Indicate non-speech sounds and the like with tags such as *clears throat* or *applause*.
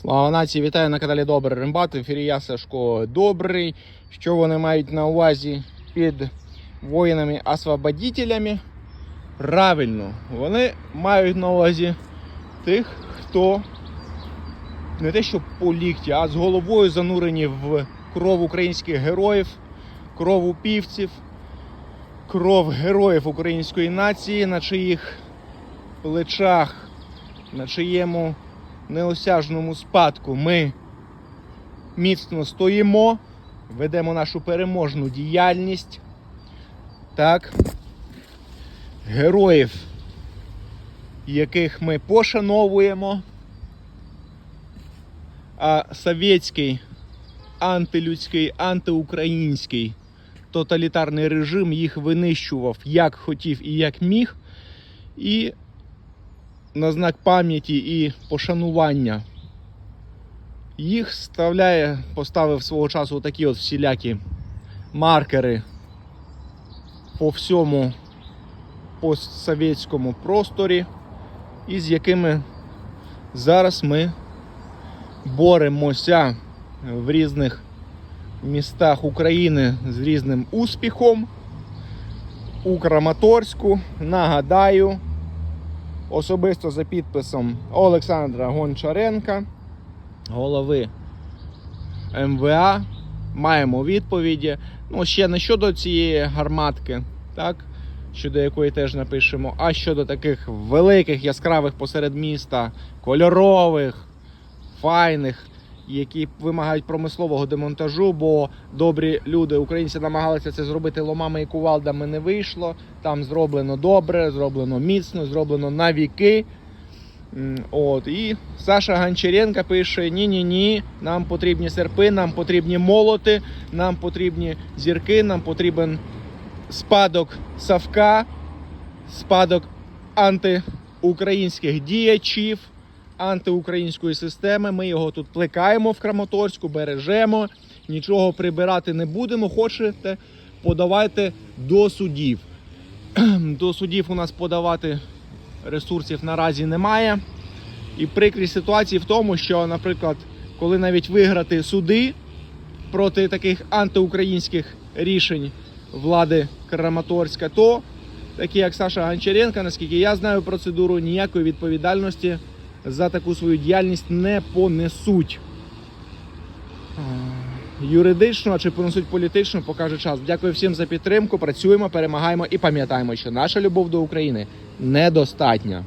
Слава нації, вітаю на каналі Добрий Римбат. В ефірі я Сашко Добрий. Що вони мають на увазі під воїнами-освободителями? Правильно, вони мають на увазі тих, хто не те, що по лікті, а з головою занурені в кров українських героїв, кров упівців, кров героїв української нації, на чиїх плечах, на чиєму неосяжному спадку ми міцно стоїмо, ведемо нашу переможну діяльність. Так. Героїв, яких ми пошановуємо. А совєтський, антилюдський, антиукраїнський тоталітарний режим їх винищував як хотів і як міг. І на знак пам'яті і пошанування їх ставляє, поставив свого часу такі от всілякі маркери по всьому постсовєтському просторі, і з якими зараз ми боремося в різних містах України з різним успіхом. У Краматорську, нагадаю, особисто за підписом Олександра Гончаренка, голови МВА. Маємо відповіді. Ну, ще не щодо цієї гарматки, так, щодо якої теж напишемо, а щодо таких великих, яскравих посеред міста, кольорових, файних, які вимагають промислового демонтажу, бо добрі люди, українці намагалися це зробити ломами і кувалдами, не вийшло. Там зроблено добре, зроблено міцно, зроблено на віки. От, і Саша Гончаренко пише: ні-ні ні, нам потрібні серпи, нам потрібні молоти, нам потрібні зірки, нам потрібен спадок Савка, спадок антиукраїнських діячів, антиукраїнської системи. Ми його тут плекаємо в Краматорську, бережемо, нічого прибирати не будемо. Хочете, подавайте до судів. *clears throat* До судів у нас подавати ресурсів наразі немає. І прикрість ситуації в тому, що, наприклад, коли навіть виграти суди проти таких антиукраїнських рішень влади Краматорська, то такі як Саша Гончаренко, наскільки я знаю процедуру, ніякої відповідальності за таку свою діяльність не понесуть. Е, Юридично чи понесуть політично, покаже час. Дякую всім за підтримку. Працюємо, перемагаємо і пам'ятаємо, що наша любов до України недостатня.